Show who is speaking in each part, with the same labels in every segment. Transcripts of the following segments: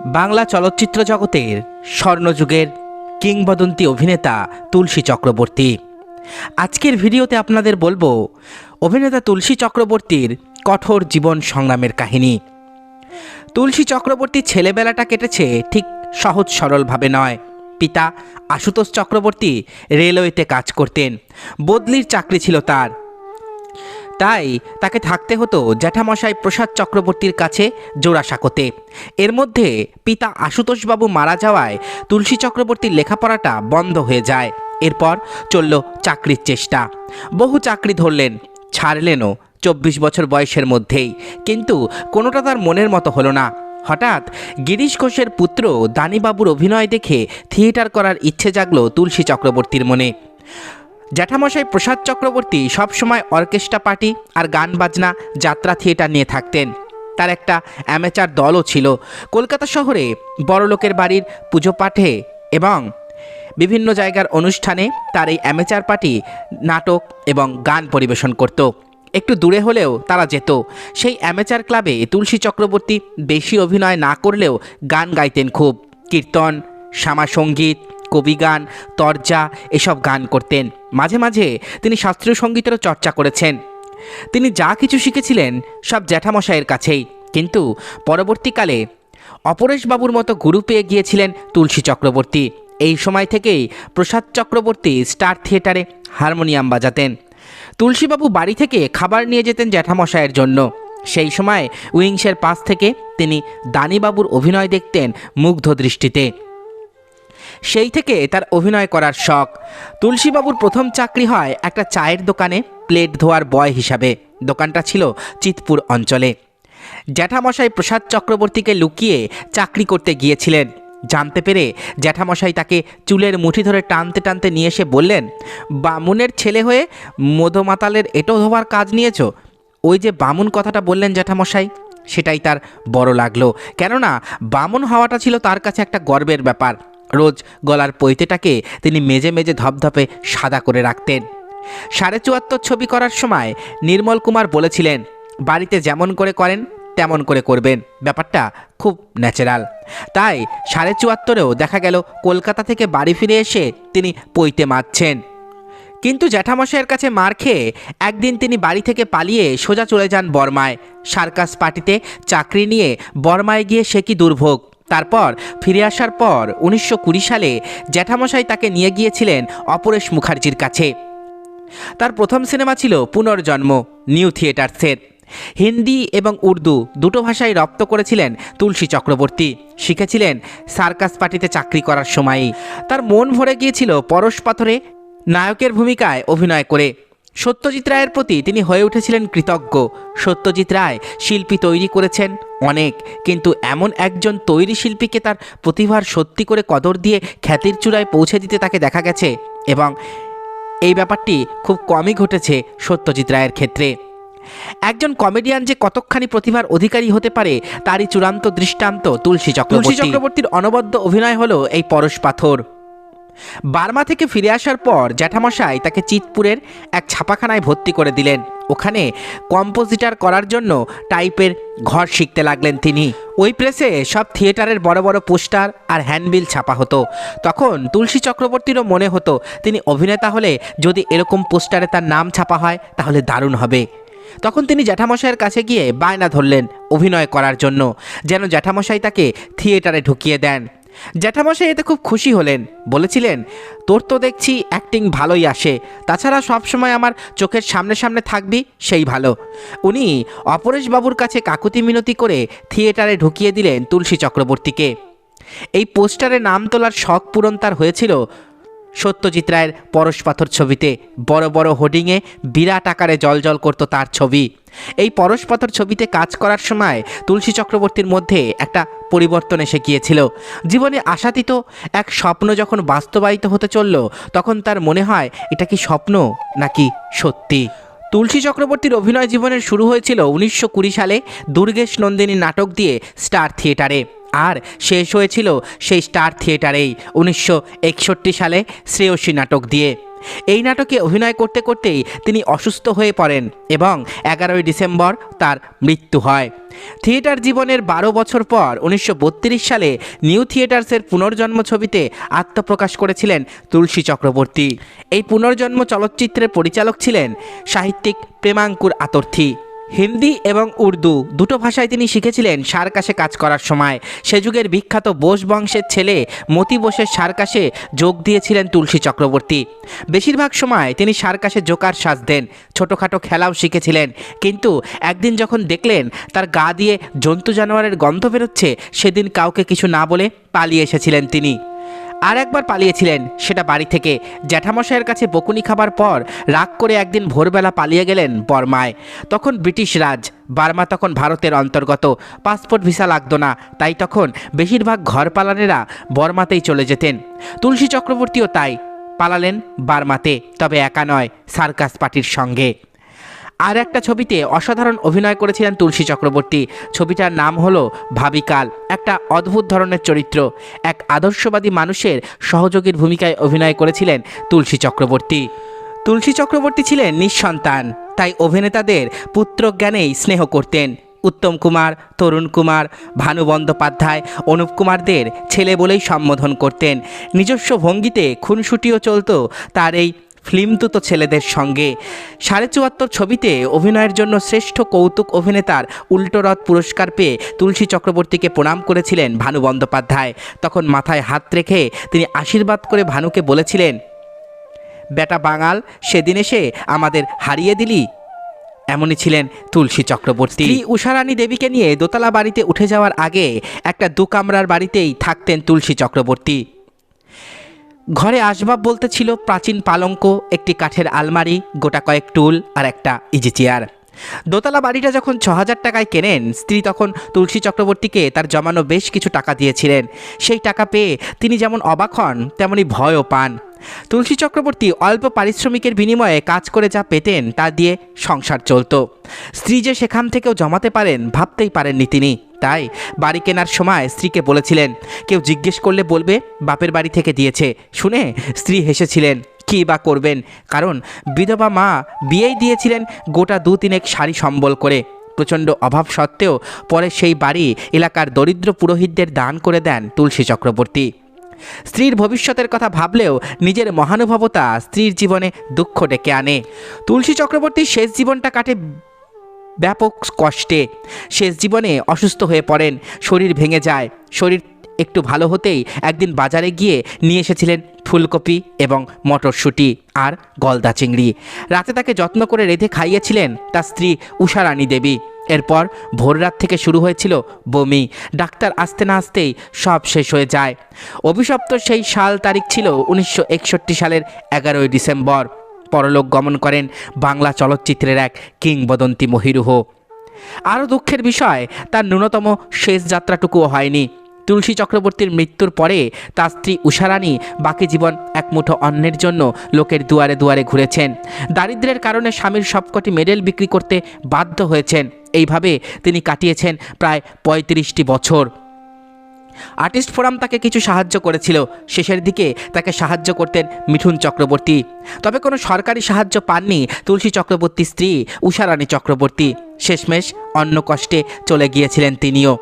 Speaker 1: বাংলা চলচ্চিত্র জগতের স্বর্ণযুগের কিংবদন্তি অভিনেতা তুলসী চক্রবর্তী। আজকের ভিডিওতে আপনাদের বলব, অভিনেতা তুলসী চক্রবর্তীর কঠোর জীবন সংগ্রামের কাহিনী। তুলসী চক্রবর্তীর ছেলেবেলাটা কেটেছে ঠিক সহজ সরলভাবে নয়। পিতা আশুতোষ চক্রবর্তী রেলওয়েতে কাজ করতেন। বদলির চাকরি ছিল তার। তাই তাকে থাকতে হতো জ্যাঠামশাই প্রসাদ চক্রবর্তীর কাছে জোড়াসাঁকোতে এর মধ্যে পিতা আশুতোষবাবু মারা যাওয়ায় তুলসী চক্রবর্তীর লেখাপড়াটা বন্ধ হয়ে যায়। এরপর চলল চাকরির চেষ্টা। বহু চাকরি ধরলেন, ছাড়লেনও চব্বিশ বছর বয়সের মধ্যেই। কিন্তু কোনোটা তার মনের মতো হলো না। হঠাৎ গিরিশ ঘোষের পুত্র দানিবাবুর অভিনয় দেখে থিয়েটার করার ইচ্ছে জাগল তুলসী চক্রবর্তীর মনে। জ্যাঠামশাই প্রসাদ চক্রবর্তী সবসময় অর্কেস্ট্রা পার্টি আর গান বাজনা, যাত্রা থিয়েটার নিয়ে থাকতেন। তার একটা অ্যামেচার দলও ছিল। কলকাতা শহরে বড়লোকের বাড়ির পুজো পাঠে এবং বিভিন্ন জায়গার অনুষ্ঠানে তার এই অ্যামেচার পার্টি নাটক এবং গান পরিবেশন করত। একটু দূরে হলেও তারা যেত। সেই অ্যামেচার ক্লাবে তুলসী চক্রবর্তী বেশি অভিনয় না করলেও গান গাইতেন খুব। কীর্তন শ্যামা সংগীত কবিগান, তরজা এসব গান করতেন। মাঝে মাঝে তিনি শাস্ত্রীয় সঙ্গীতেরও চর্চা করেছেন। তিনি যা কিছু শিখেছিলেন সব জ্যাঠামশাইয়ের কাছেই। কিন্তু পরবর্তীকালে অপরেশবাবুর মতো গুরু পেয়ে গিয়েছিলেন তুলসী চক্রবর্তী। এই সময় থেকেই প্রসাদ চক্রবর্তী স্টার থিয়েটারে হারমোনিয়াম বাজাতেন। তুলসীবাবু বাড়ি থেকে খাবার নিয়ে যেতেন জ্যাঠামশাইয়ের জন্য। সেই সময় উইংসের পাশ থেকে তিনি দানিবাবুর অভিনয় দেখতেন মুগ্ধ দৃষ্টিতে। সেই থেকে তার অভিনয় করার শখ। তুলসীবাবুর প্রথম চাকরি হয় একটা চায়ের দোকানে, প্লেট ধোয়ার বয় হিসাবে। দোকানটা ছিল চিতপুর অঞ্চলে। জ্যাঠামশাই প্রসাদ চক্রবর্তীকে লুকিয়ে চাকরি করতে গিয়েছিলেন। জানতে পেরে জ্যাঠামশাই তাকে চুলের মুঠি ধরে টানতে টানতে নিয়ে এসে বললেন, বামুনের ছেলে হয়ে মধুমাতালের এটো ধোবার কাজ নিয়েছ? ওই যে বামুন কথাটা বললেন জ্যাঠামশাই, সেটাই তার বড় লাগল। কেননা, বামুন হওয়াটা ছিল তার কাছে একটা গর্বের ব্যাপার। রোজ গলার পৈতেটাকে তিনি মেজে মেজে ধপধপে সাদা করে রাখতেন। সাড়ে চুয়াত্তর ছবি করার সময় নির্মল কুমার বলেছিলেন, বাড়িতে যেমন করে করেন, তেমন করে করবেন। ব্যাপারটা খুব ন্যাচারাল। তাই সাড়ে চুয়াত্তরেও দেখা গেল কলকাতা থেকে বাড়ি ফিরে এসে তিনি পৈতে মারছেন। কিন্তু জ্যাঠামশাইয়ের কাছে মার খেয়ে একদিন তিনি বাড়ি থেকে পালিয়ে সোজা চলে যান বর্মায়। সার্কাস পার্টিতে চাকরি নিয়ে বর্মায় গিয়ে সে কি দুর্ভোগ? তারপর ফিরে আসার পর উনিশশো কুড়ি সালে জ্যাঠামশাই তাকে নিয়ে গিয়েছিলেন অপরেশ মুখার্জির কাছে। তার প্রথম সিনেমা ছিল পুনর্জন্ম, নিউ থিয়েটার্সের হিন্দি এবং উর্দু দুটো ভাষায় রপ্ত করেছিলেন তুলসী চক্রবর্তী। শিখেছিলেন সার্কাস পার্টিতে চাকরি করার সময়ই। তার মন ভরে গিয়েছিল পরশ পাথরে নায়কের ভূমিকায় অভিনয় করে। সত্যজিৎ রায়ের প্রতি তিনি হয়ে উঠেছিলেন কৃতজ্ঞ। সত্যজিৎ রায় শিল্পী তৈরি করেছেন অনেক। কিন্তু এমন একজন তৈরি শিল্পীকে তার প্রতিভার সত্যি করে কদর দিয়ে খ্যাতির চূড়ায় পৌঁছে দিতে তাকে দেখা গেছে এবং এই ব্যাপারটি খুব কমই ঘটেছে সত্যজিৎ রায়ের ক্ষেত্রে। একজন কমেডিয়ান যে কতখানি প্রতিভার অধিকারী হতে পারে, তারই চূড়ান্ত দৃষ্টান্ত তুলসী চক্রবর্তী। চক্রবর্তীর অনবদ্য অভিনয় হলো এই পরশ পাথর। বার্মা থেকে ফিরে আসার পর জ্যাঠামশাই তাকে চিতপুরের এক ছাপাখানায় ভর্তি করে দিলেন। ওখানে কম্পোজিটার করার জন্য টাইপের ঘর শিখতে লাগলেন তিনি। ওই প্রেসে সব থিয়েটারের বড় বড় পোস্টার আর হ্যান্ডবিল ছাপা হতো। তখন তুলসী চক্রবর্তীরও মনে হতো, তিনি অভিনেতা হলে যদি এরকম পোস্টারে তার নাম ছাপা হয়, তাহলে দারুণ হবে। তখন তিনি জ্যাঠামশাইয়ের কাছে গিয়ে বায়না ধরলেন অভিনয় করার জন্য, যেন জ্যাঠামশাই তাকে থিয়েটারে ঢুকিয়ে দেন। জ্যাঠামশাই এতে খুব খুশি হলেন। বলেছিলেন, তোর তো দেখছি অ্যাক্টিং ভালোই আসে। তাছাড়া সবসময় আমার চোখের সামনে সামনে থাকবি, সেই ভালো। উনি অপরেশবাবুর কাছে কাকুতি মিনতি করে থিয়েটারে ঢুকিয়ে দিলেন তুলসী চক্রবর্তীকে। এই পোস্টারে নাম তোলার শখ পূরণ তার হয়েছিল সত্যজিৎ রায়ের পরশ পাথর ছবিতে। বড় বড় হোর্ডিংয়ে বিরাট আকারে জল করতো তার ছবি। এই পরশ পাথর ছবিতে কাজ করার সময় তুলসী চক্রবর্তীর মধ্যে একটা পরিবর্তন এসে গিয়েছিল। জীবনে আশাতীত এক স্বপ্ন যখন বাস্তবায়িত হতে চলল, তখন তার মনে হয়, এটা কি স্বপ্ন নাকি সত্যি? তুলসী চক্রবর্তীর অভিনয় জীবনের শুরু হয়েছিল উনিশশো কুড়ি সালে দুর্গেশ নন্দিনী নাটক দিয়ে স্টার থিয়েটারে। আর শেষ হয়েছিল সেই স্টার থিয়েটারেই উনিশশো একষট্টি সালে শ্রেয়সী নাটক দিয়ে। এই নাটকে অভিনয় করতে করতেই তিনি অসুস্থ হয়ে পড়েন এবং এগারোই ডিসেম্বর তার মৃত্যু হয়। থিয়েটার জীবনের বারো বছর পর উনিশশো বত্রিশ সালে নিউ থিয়েটার্সের পুনর্জন্ম ছবিতে আত্মপ্রকাশ করেছিলেন তুলসী চক্রবর্তী। এই পুনর্জন্ম চলচ্চিত্রের পরিচালক ছিলেন সাহিত্যিক প্রেমাঙ্কুর আতর্থী। হিন্দি এবং উর্দু দুটো ভাষায় তিনি শিখেছিলেন সার্কাসে কাজ করার সময়। সে যুগের বিখ্যাত বোস বংশের ছেলে মতি বোসের সার্কাসে যোগ দিয়েছিলেন তুলসী চক্রবর্তী। বেশিরভাগ সময় তিনি সার্কাসে জোকার সাজ দেন, ছোটোখাটো খেলাও শিখেছিলেন। কিন্তু একদিন যখন দেখলেন তার গা দিয়ে জন্তু জানোয়ারের গন্ধ বেরোচ্ছে, সেদিন কাউকে কিছু না বলে পালিয়ে এসেছিলেন তিনি। আর একবার পালিয়েছিলেন। সেটা বাড়ি থেকে। জ্যাঠামশাইয়ের কাছে বকুনি খাবার পর রাগ করে একদিন ভোরবেলা পালিয়ে গেলেন বর্মায়। তখন ব্রিটিশ রাজ, বার্মা তখন ভারতের অন্তর্গত। পাসপোর্ট ভিসা লাগতো না, তাই তখন বেশিরভাগ ঘর পালানেরা বর্মাতেই চলে যেতেন। তুলসী চক্রবর্তীও তাই, পালালেন বার্মাতে, তবে একা নয়, সার্কাস পার্টির সঙ্গে। আর একটা ছবিতে অসাধারণ অভিনয় করেছিলেন তুলসী চক্রবর্তী। ছবিটার নাম হলো ভাবিকাল, একটা অদ্ভুত ধরনের চরিত্র। এক আদর্শবাদী মানুষের সহযোগীর ভূমিকায় অভিনয় করেছিলেন তুলসী চক্রবর্তী। তুলসী চক্রবর্তী ছিলেন নিঃসন্তান, তাই অভিনেতাদের পুত্রজ্ঞানেই স্নেহ করতেন। উত্তম কুমার, তরুণ কুমার, ভানু বন্দ্যোপাধ্যায়, অনুপ কুমারদের ছেলে বলেই সম্বোধন করতেন। নিজস্ব ভঙ্গিতে খুনসুটিও চলত তার এই ফিল্মতুতো ছেলেদের সঙ্গে। সাড়ে চুয়াত্তর ছবিতে অভিনয়ের জন্য শ্রেষ্ঠ কৌতুক অভিনেতার উল্টোরথ পুরস্কার পেয়ে তুলসী চক্রবর্তীকে প্রণাম করেছিলেন ভানু বন্দ্যোপাধ্যায়। তখন মাথায় হাত রেখে তিনি আশীর্বাদ করে ভানুকে বলেছিলেন, বেটা বাঙাল, সেদিন এসে আমাদের হারিয়ে দিলি। এমনই ছিলেন তুলসী চক্রবর্তী। উষারানী দেবীকে নিয়ে দোতলা বাড়িতে উঠে যাওয়ার আগে একটা দু কামরার বাড়িতেই থাকতেন তুলসী চক্রবর্তী। ঘরে আসবাব বলতে ছিল প্রাচীন পালঙ্ক, একটি কাঠের আলমারি, গোটা কয়েক টুল আর একটা ইজি চেয়ার দোতলা বাড়িটা যখন ছ হাজার টাকায় কেনেন, স্ত্রী তখন তুলসী চক্রবর্তীকে তার জমানো বেশ কিছু টাকা দিয়েছিলেন। সেই টাকা পেয়ে তিনি যেমন অবাক হন, তেমনি ভয়ও পান। তুলসী চক্রবর্তী অল্প পারিশ্রমিকের বিনিময়ে কাজ করে যা পেতেন তা দিয়ে সংসার চলতো। স্ত্রী যে সেখান থেকেও জমাতে পারেন, ভাবতেই পারেননি তিনি। তাই বাড়ি কেনার সময় স্ত্রীকে বলেছিলেন, কেউ জিজ্ঞেস করলে বলবে বাপের বাড়ি থেকে দিয়েছে। শুনে স্ত্রী হেসেছিলেন, কী বা করবেন? কারণ বিধবা মা বিয়েই দিয়েছিলেন গোটা দু তিনেক শাড়ি সম্বল করে। প্রচণ্ড অভাব সত্ত্বেও পরে সেই বাড়ি এলাকার দরিদ্র পুরোহিতদের দান করে দেন তুলসী চক্রবর্তী। স্ত্রীর ভবিষ্যতের কথা ভাবলেও নিজের মহানুভবতা স্ত্রীর জীবনে দুঃখ ডেকে আনে। তুলসী চক্রবর্তীর শেষ জীবনটা কাটে ব্যাপক কষ্টে। শেষ জীবনে অসুস্থ হয়ে পড়েন, শরীর ভেঙে যায়। শরীর একটু ভালো হতেই একদিন বাজারে গিয়ে নিয়ে এসেছিলেন ফুলকপি এবং মটরশুঁটি আর গলদা চিংড়ি। রাতে তাকে যত্ন করে রেঁধে খাইয়েছিলেন তার স্ত্রী উষারানী দেবী। এরপর ভোররাত থেকে শুরু হয়েছিল বমি। ডাক্তার আসতে না আসতেই সব শেষ হয়ে যায়। অভিশপ্ত সেই সাল তারিখ ছিল উনিশশো একষট্টি সালের এগারোই ডিসেম্বর। পরলোক গমন করেন বাংলা চলচ্চিত্রের এক কিংবদন্তি মহিরুহ। আরও দুঃখের বিষয়, তার ন্যূনতম শেষ যাত্রাটুকুও হয়নি। তুলসী চক্রবর্তীর মৃত্যুর পরে তার স্ত্রী উষারানী বাকি জীবন এক মুঠো অন্যের জন্য লোকের দুয়ারে দুয়ারে ঘুরেছেন। দারিদ্র্যের কারণে স্বামীর সবকটি মেডেল বিক্রি করতে বাধ্য হয়েছেন। এইভাবে তিনি কাটিয়েছেন প্রায় পঁয়ত্রিশটি বছর। আর্টিস্ট ফোরাম তাকে কিছু সাহায্য করেছিল। শেষের দিকে তাকে সাহায্য করতেন মিঠুন চক্রবর্তী। তবে কোনো সরকারি সাহায্য পাননি তুলসী চক্রবর্তীর স্ত্রী উষারানী চক্রবর্তী। শেষমেশ অন্য কষ্টে চলে গিয়েছিলেন তিনিও।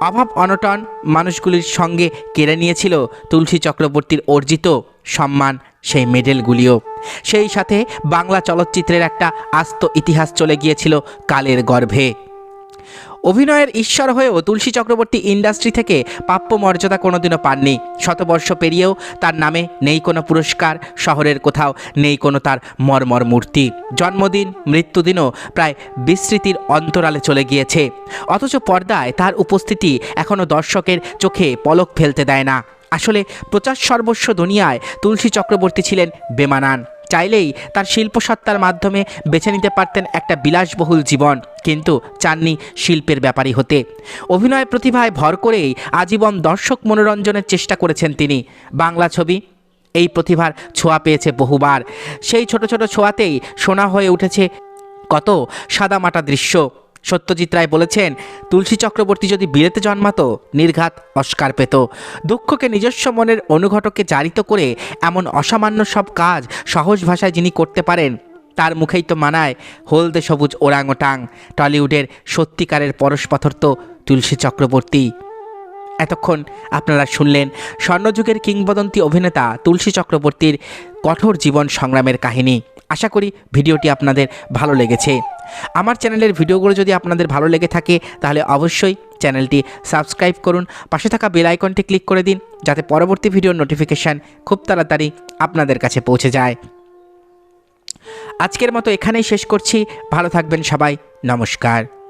Speaker 1: অভাব, অনটন মানুষগুলির সঙ্গে কেড়ে নিয়েছিল তুলসী চক্রবর্তীর অর্জিত সম্মান সেই মেডেলগুলিও। সেই সাথে বাংলা চলচ্চিত্রের একটা আস্ত ইতিহাস চলে গিয়েছিল কালের গর্ভে। অভিনয়ের ঈশ্বর হয়েও তুলসী চক্রবর্তী ইন্ডাস্ট্রি থেকে প্রাপ্য মর্যাদা কোনোদিনও পাননি। শতবর্ষ পেরিয়েও তার নামে নেই কোনো পুরস্কার, শহরের কোথাও নেই কোনো তার মর্মর মূর্তি। জন্মদিন, মৃত্যুদিনও প্রায় বিস্মৃতির অন্তরালে চলে গিয়েছে। অথচ পর্দায় তার উপস্থিতি এখনও দর্শকের চোখে পলক ফেলতে দেয় না। আসলে প্রচার সর্বস্ব দুনিয়ায় তুলসী চক্রবর্তী ছিলেন বেমানান। চাইলেই তার শিল্পসত্তার মাধ্যমে বেছে নিতে পারতেন একটা বিলাসবহুল জীবন। কিন্তু চাননি শিল্পের ব্যাপারী হতে। অভিনয় প্রতিভায় ভর করেই আজীবন দর্শক মনোরঞ্জনের চেষ্টা করেছেন তিনি। বাংলা ছবি, এই প্রতিভার ছোঁয়া পেয়েছে বহুবার। সেই ছোট ছোট ছোঁয়াতেই শোনা হয়ে উঠেছে কত সাদামাটা দৃশ্য। সত্যজিৎ রায় বলেছেন, তুলসী চক্রবর্তী যদি বিলেতে জন্মাতো, নির্ঘাত অস্কার পেত। দুঃখকে নিজস্ব মনের অনুঘটকে জারিত করে এমন অসামান্য সব কাজ সহজ ভাষায় যিনি করতে পারেন, তার মুখেই তো মানায় হলদে সবুজ ওরাংওটাং টলিউডের সত্যিকারের পরশপথর তো তুলসী চক্রবর্তী। এতক্ষণ আপনারা শুনলেন স্বর্ণযুগের কিংবদন্তি অভিনেতা তুলসী চক্রবর্তীর কঠোর জীবন সংগ্রামের কাহিনী। আশা করি ভিডিওটি আপনাদের ভালো লেগেছে। আমার চ্যানেলের ভিডিওগুলো যদি আপনাদের ভালো লেগে থাকে, তাহলে অবশ্যই চ্যানেলটি সাবস্ক্রাইব করুন। পাশে থাকা বেল আইকনটি ক্লিক করে দিন, যাতে পরবর্তী ভিডিওর নোটিফিকেশান খুব তাড়াতাড়ি আপনাদের কাছে পৌঁছে যায়। আজকের মতো এখানেই শেষ করছি। ভালো থাকবেন সবাই। নমস্কার।